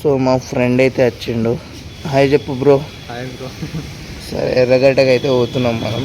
So మా friend అయితే వచ్చిండు. హాయ్ చెప్పు బ్రో. Hi bro. సరే ఎర్రగడ్డకి అయితే పోతున్నాం మనం.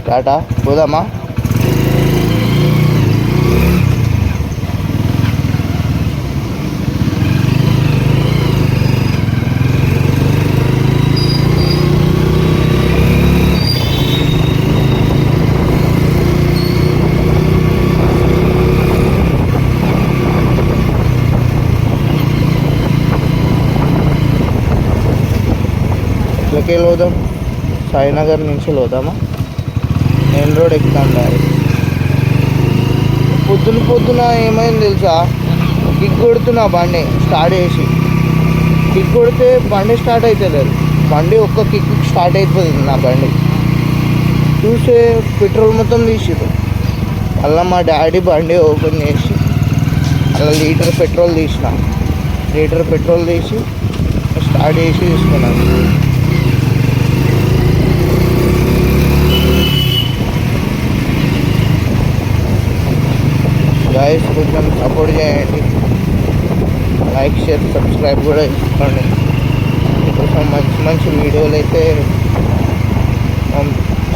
స్టార్టా? పోదామా? ఎట్లకి లోదాం? సాయినగర్ నుంచి లోదామా? రోడ్ ఎక్కుతాం డైరెక్ట్ పొద్దున పొద్దున ఏమైంది తెలుసా? కిక్ కొడుతున్నా బండి స్టార్ట్ చేసి. కిక్ కొడితే బండి స్టార్ట్ అవుతుంది బండి ఒక్క కిక్ స్టార్ట్ అయిపోతుంది నా బండి. చూసే పెట్రోల్ మొత్తం తీసిరు మళ్ళీ మా డాడీ బండి ఓపెన్ చేసి అలా లీటర్ పెట్రోల్ తీసిన. లీటర్ పెట్రోల్ తీసి స్టార్ట్ చేసి తీసుకున్నాను. గాయస్ కొంచెం సపోర్ట్ చేయండి లైక్ షేర్ సబ్స్క్రైబ్ కూడా చేసుకోండి కొంచెం మంచి మంచి వీడియోలు అయితే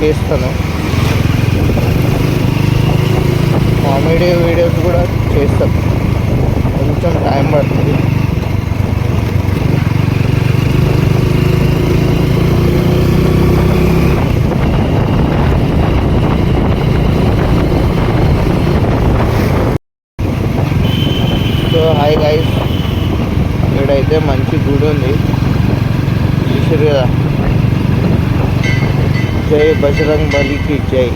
చేస్తాను కామెడీ వీడియోస్ కూడా చేస్తాను కొంచెం టైం పడుతుంది సో హాయ్ గైస్ ఇక్కడైతే మంచి గుడి ఉంది. చూసారు కదా? జై బజరంగ్ బలికి జై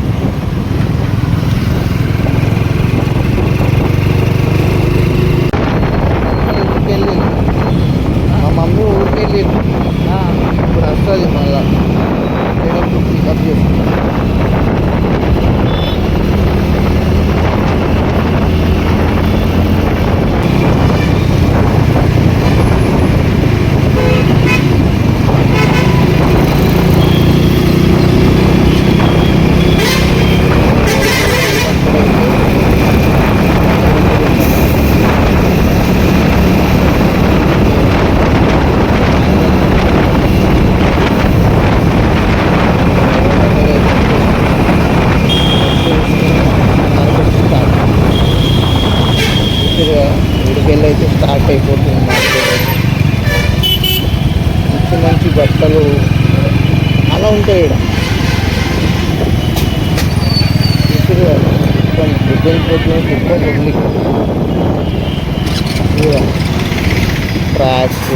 ఊరికెళ్ళి మా మమ్మీ ఊరికెళ్ళి ఇప్పుడు వస్తుంది మళ్ళా నేను పికప్ చేసుకుంటాను ఉడికెళ్ళి అయితే స్టార్ట్ అయిపోతుంది మార్కెట్ మంచి మంచి బట్టలు అలా ఉంటాయి ఇక్కడ చూసారు మొత్తం పొద్దున పొద్దున ట్రాక్స్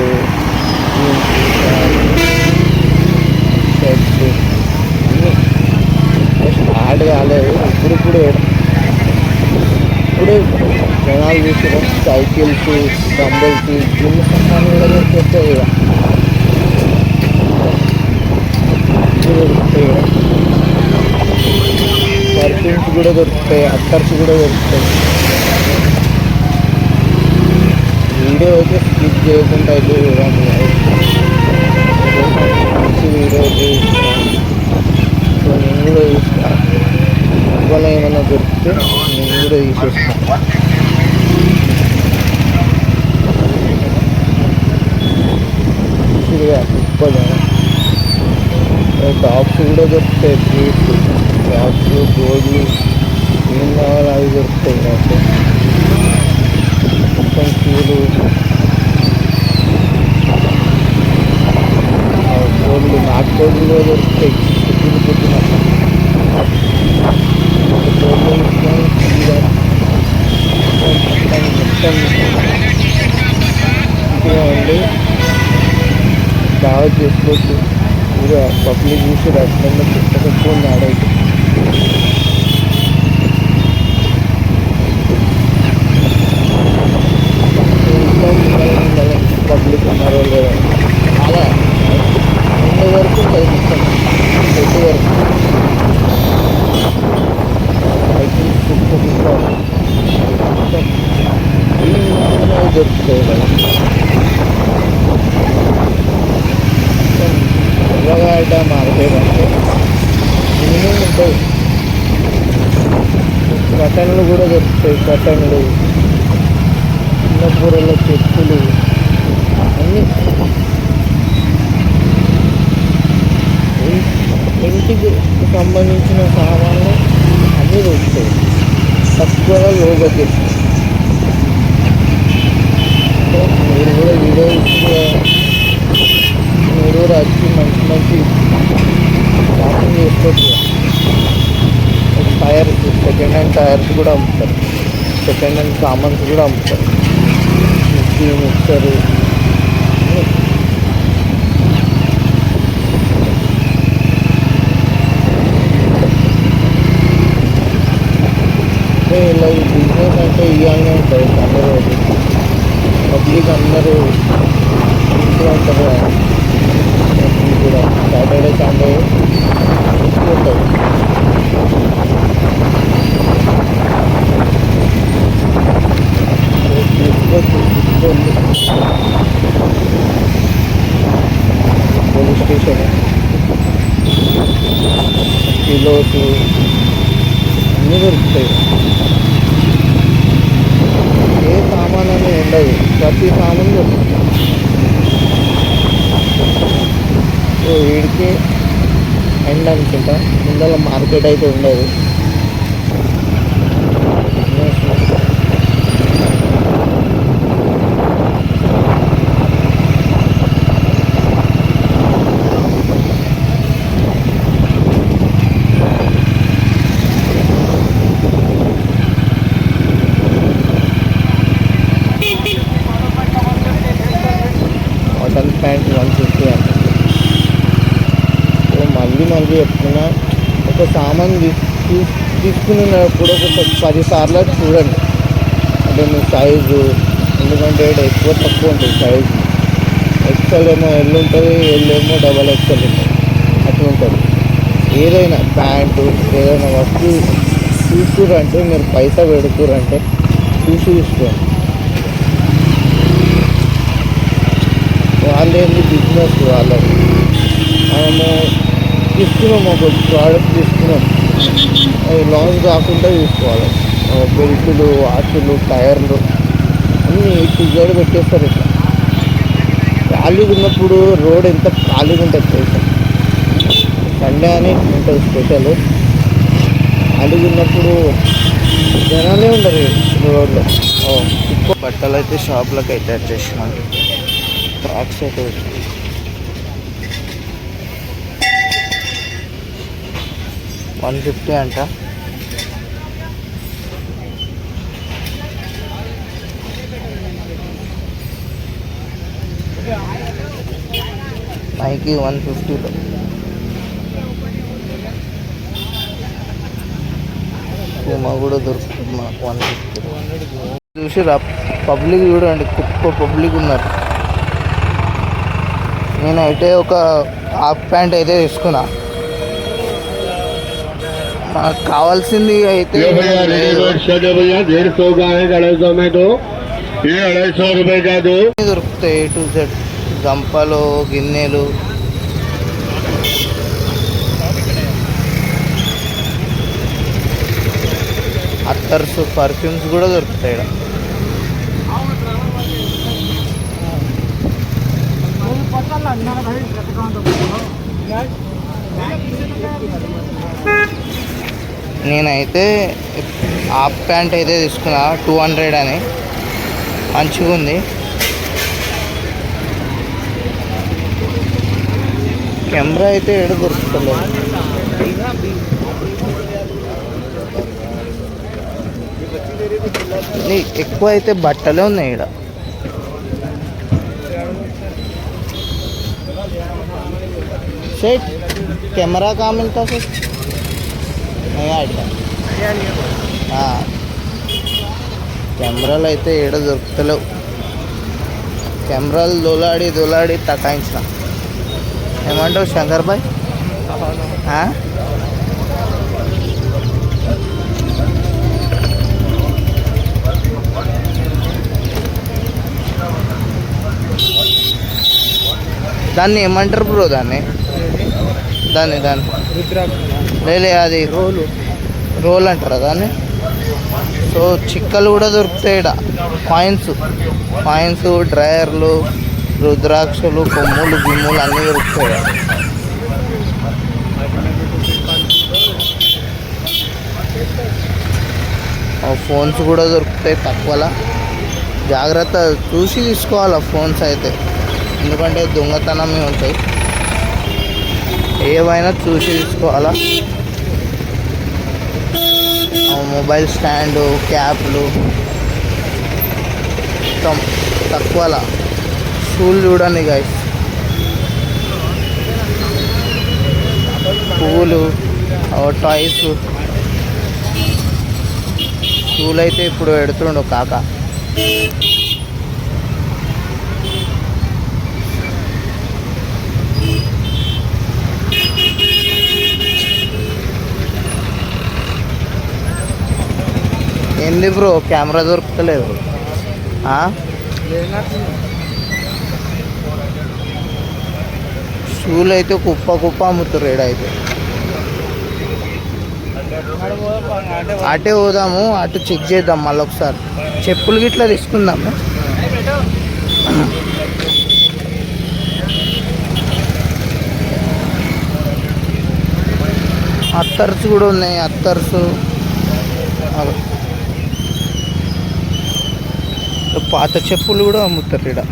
షర్ట్స్ అన్నీ. స్టార్ట్ కాలేదు ఇప్పుడు ఇప్పుడు ఇప్పుడు జనాలు చూసిన సైకిల్స్ డంబుల్స్ జిమ్ సామాన్లు కూడా ఇక. పర్ఫ్యూమ్స్ కూడా దొరుకుతాయి అత్తర్స్ కూడా దొరుకుతాయి. వీడియో అయితే స్కిప్ చేయకుండా అయితే చూడండి. మంచి వీడియో నేను కూడా చూస్తాను ఇవాళ ఏమైనా దొరికితే నేను కూడా తీసేస్తాను మంచిగా కుప్పలు టాప్స్ కూడా దొరుకుతాయి స్వీట్స్ టాప్స్ గోల్డ్ ఏం కావాలో అవి దొరుకుతాయి నాకు మొత్తం పూలు కోళ్ళు నాటు కోళ్ళు కూడా దొరుకుతాయి పొద్దున పొద్దున మొత్తం మంచిగా ఉండి బాగా చేసుకోవచ్చు. ఇక పబ్లిక్ చూసి అట్లనే పుస్తకం ఆడైతే పబ్లిక్ ఉన్నారో లేదో? అలా. ముందు వరకు మొత్తం వరకు. ఎల్లవాట మార్కెట్ అంటే మినిమం ఉంటాయి కటన్లు కూడా దొరుకుతాయి కటన్లు చిన్నపూరల చెప్పులు అన్నీ ఇంటికి సంబంధించిన సామాన్లు అన్నీ దొరుకుతాయి తక్కువ లోబడ్జెట్ మీరు కూడా వీడియో ఇస్తే మీరు కూడా వచ్చి మంచి మంచి షాపింగ్ చేసుకోవచ్చు టైర్ సెకండ్ హ్యాండ్ టైర్స్ కూడా అమ్ముతారు సెకండ్ హ్యాండ్ సామాన్స్ కూడా అమ్ముతారు మిక్సీ మిక్సరు అంటే ఇలా ఈ బిజినెస్ అంటే ఇవన్నీ ఉంటాయి అందరూ పబ్లిక్ అందరూ ఇంట్లో ఉంటారు. కూడా సాటర్డే సండే ఉంటుంది పోలీస్ స్టేషన్ పిల్లోస్ అన్నీ దొరుకుతాయి. ఏ సామాన్ అనేది ఉండదు ప్రతి సామాన్ దొరుకుతుంది సో వీడికి ఎండ్ అనుకుంటా. ముందర మార్కెట్ అయితే ఉండదు కాటన్ ప్యాంట్ వన్ ఫిఫ్టీ అంట సో మళ్ళీ చెప్తున్నా ఒక సామాన్ తీసుకు తీసుకున్నప్పుడు ఒక పది సార్లు చూడండి. అంటే మీ సైజు ఎందుకంటే ఎక్కువ తక్కువ ఉంటుంది సైజు. ఎక్సెల్ ఏమో ఎల్ ఉంటుంది ఎల్ ఏమో డబల్ ఎక్సెల్ ఉంటుంది. అట్లా ఉంటుంది. ఏదైనా ప్యాంటు ఏదైనా వస్తువు చూసుకురంటే మీరు పైసా పెడుకురంటే చూసి తీసుకోండి. వాళ్ళేంది బిజినెస్ వాళ్ళది? మనము తీసుకున్నాం ఒక ప్రోడక్ట్ తీసుకున్నాం. అది లాస్ కాకుండా తీసుకోవాలి బెల్టులు వాచులు టైర్లు అన్నీ టిజెడ్ పెట్టేస్తారు ఇట్లా. ఖాళీగా ఉన్నప్పుడు రోడ్ ఎంత ఖాళీగా ఉంటుంది తెలుసా సండే అని ఉంటుంది స్పెషల్ ఖాళీగా ఉన్నప్పుడు జనాలే ఉండరు రోడ్లో. బట్టలు అయితే షాప్లకు అయితే వచ్చేసినాం ఫ్రాక్స్ అయితే వన్ ఫిఫ్టీ అంట. నైకి వన్ ఫిఫ్టీలో పూమా కూడా దొరుకుతుంది మాకు వన్ ఫిఫ్టీ. చూసి పబ్లిక్ చూడండి కుప్ప పబ్లిక్ ఉన్నారు. నేనైతే ఒక హాఫ్ ప్యాంట్ అయితే తీసుకున్నా. కావాల్సింది అయితే దొరుకుతాయి ఏ టు జెడ్ దంపలు గిన్నెలు. అత్తర్స్ పర్ఫ్యూమ్స్ కూడా దొరుకుతాయి ఇక్కడ. నేనైతే హాఫ్ ప్యాంట్ అయితే తీసుకున్నా టూ హండ్రెడ్ అని. మంచిగా ఉంది. కెమెరా అయితే ఎడ దొరుకుతుంది ఎక్కువ అయితే బట్టలే ఉన్నాయి ఇక్కడ కెమెరా కామెంట్ సార్ కెమెరాలు అయితే ఏడ దొరుకుతలేవు. కెమెరాలు దొలాడి దొలాడి తకాయించిన ఏమంటావు శంకర్ భాయ్ దాన్ని ఏమంటారు బ్రో దాన్ని? దాన్ని దాన్ని. లేలే అది రోలు. రోల్ అంటారు దాన్ని? సో చిక్కలు కూడా దొరుకుతాయి ఇక్కడ కాయిన్స్. కాయిన్స్ డ్రయర్లు రుద్రాక్షలు కొమ్ములు గిమ్ములు అన్నీ దొరుకుతాయి ఫోన్స్ కూడా దొరుకుతాయి తక్కువలా. జాగ్రత్త చూసి తీసుకోవాలి ఫోన్స్ అయితే. ఎందుకంటే దొంగతనమే ఉంటాయి. ఏవైనా చూసి తీసుకోవాలా? మొబైల్ స్టాండు క్యాప్లు. మొత్తం తక్కువలా. షూలు చూడండి గాయస్ పువ్వులు టాయ్స్ షూలు అయితే ఇప్పుడు పెడుతుండు కాక. ఏంది బ్రో? కెమెరా దొరుకుతలేదు. షూలు అయితే కుప్ప కుప్ప అమ్ముతారు ఇక్కడ అయితే. అటే పోదాము అటు చెక్ చేద్దాం మళ్ళీ ఒకసారి. చెప్పులు గిట్లా తీసుకుందాము అత్తర్స్ కూడా ఉన్నాయి అత్తర్స్ అవి. పాత చెప్పులు కూడా అమ్ముతారు ఇక్కడ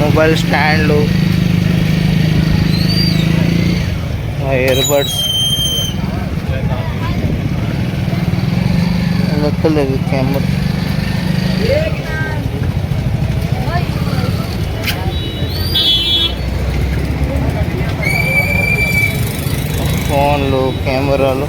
మొబైల్ స్టాండ్లు ఇయర్ బడ్స్ లెక్కలేదు కెమెరా ఫోన్లు కెమెరాలు.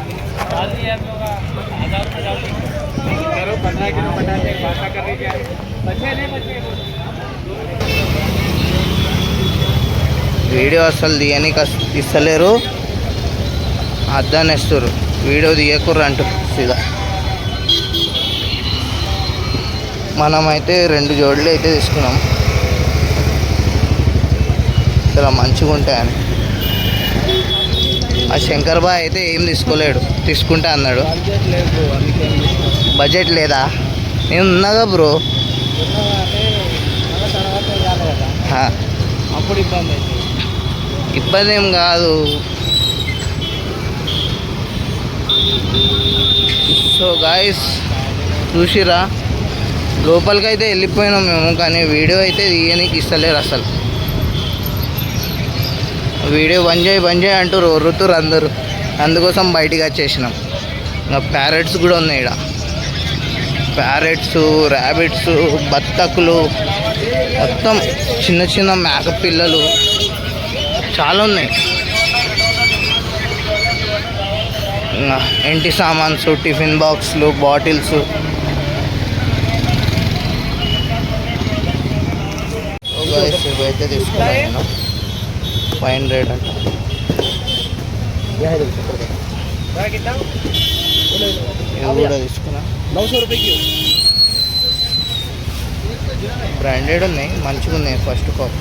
था ना का पीछे ही था मिलता? हाँ पीछे। मिलता हेलो వీడియో అసలు తీయనికి అస్- ఇస్తలేరు అద్దాన్ని ఇస్తారు వీడియో తీయకుర్రు అంటారు సీదా మనమైతే రెండు జోడులు అయితే తీసుకున్నాం చాలా మంచిగా ఉంటాయని ఆ శంకర్ బాయ్ అయితే ఏం తీసుకోలేడు తీసుకుంటా అన్నాడు. బడ్జెట్ లేదా? నేను ఉన్నాగా బ్రో. అప్పుడు ఇబ్బంది ఇబ్బంది ఏం కాదు. సో గాయస్ చూసిరా లోపలికి అయితే వెళ్ళిపోయినాం మేము కానీ వీడియో అయితే తీయనీకి ఇస్తలేరు అసలు. వీడియో బంద్ చేయి బంద్ చేయి అంటూ ఒర్రుతురు అందరూ. అందుకోసం బయటికి వచ్చేసినాం. ఇంకా ప్యారెట్స్ కూడా ఉన్నాయి ఇక్కడ ప్యారెట్స్ ర్యాబిట్స్ బత్తకులు మొత్తం చిన్న చిన్న మేక పిల్లలు చాలా ఉన్నాయి. ఇంటి సామాన్స్ టిఫిన్ బాక్స్లు బాటిల్స్? ఇవైతే తీసుకున్నాను ఫైవ్ హండ్రెడ్ బ్రాండెడ్ ఉన్నాయి మంచిగా ఉన్నాయి ఫస్ట్ కాప్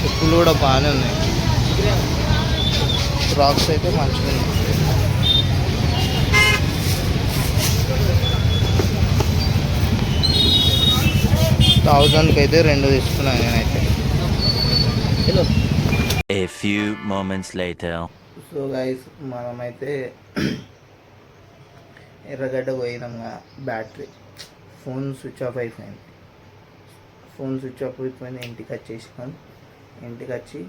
చెప్పులు కూడా బాగానే ఉన్నాయి. ఫ్రాక్స్ అయితే మంచిగా ఉన్నాయి. థౌజండ్కి అయితే రెండు తీసుకున్నాను నేనైతే. Hello A few moments later. So guys మనమైతే ఎర్రగడ్డ పోయినాక బ్యాటరీ ఫోన్ స్విచ్ ఆఫ్ అయిపోయింది. ఫోన్ స్విచ్ ఆఫ్ అయిపోయింది ఇంటికి వచ్చేసినాం. ఇంటికి వచ్చి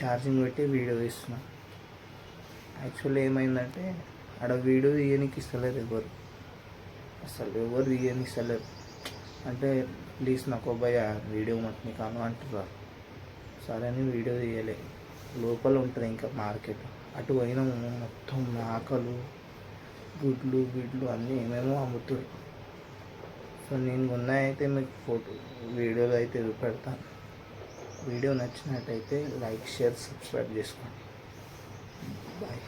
ఛార్జింగ్ పెట్టి వీడియో తీస్తున్నాం. యాక్చువల్లీ ఏమైందంటే ఆడ వీడియో తీయనికి ఇస్తలేరు ఎవరు. అసలు ఎవరు తీయనికి ఇస్తలేరు. అంటే ప్లీజ్ నాకు భయ వీడియో మొత్తం కాను అంటున్నారు సరే అని వీడియో తీయలే. లోపల ఉంటుంది ఇంకా మార్కెట్. అటు పోయినాము మొత్తం మేకలు గుడ్లు గిడ్లు అన్నీ ఏమేమో అమ్ముతారు. సో నేను ఉన్నాయైతే మీకు ఫోటో వీడియోలో అయితే పెడతాను వీడియో నచ్చినట్టయితే లైక్ షేర్ సబ్స్క్రైబ్ చేసుకోండి. బాయ్.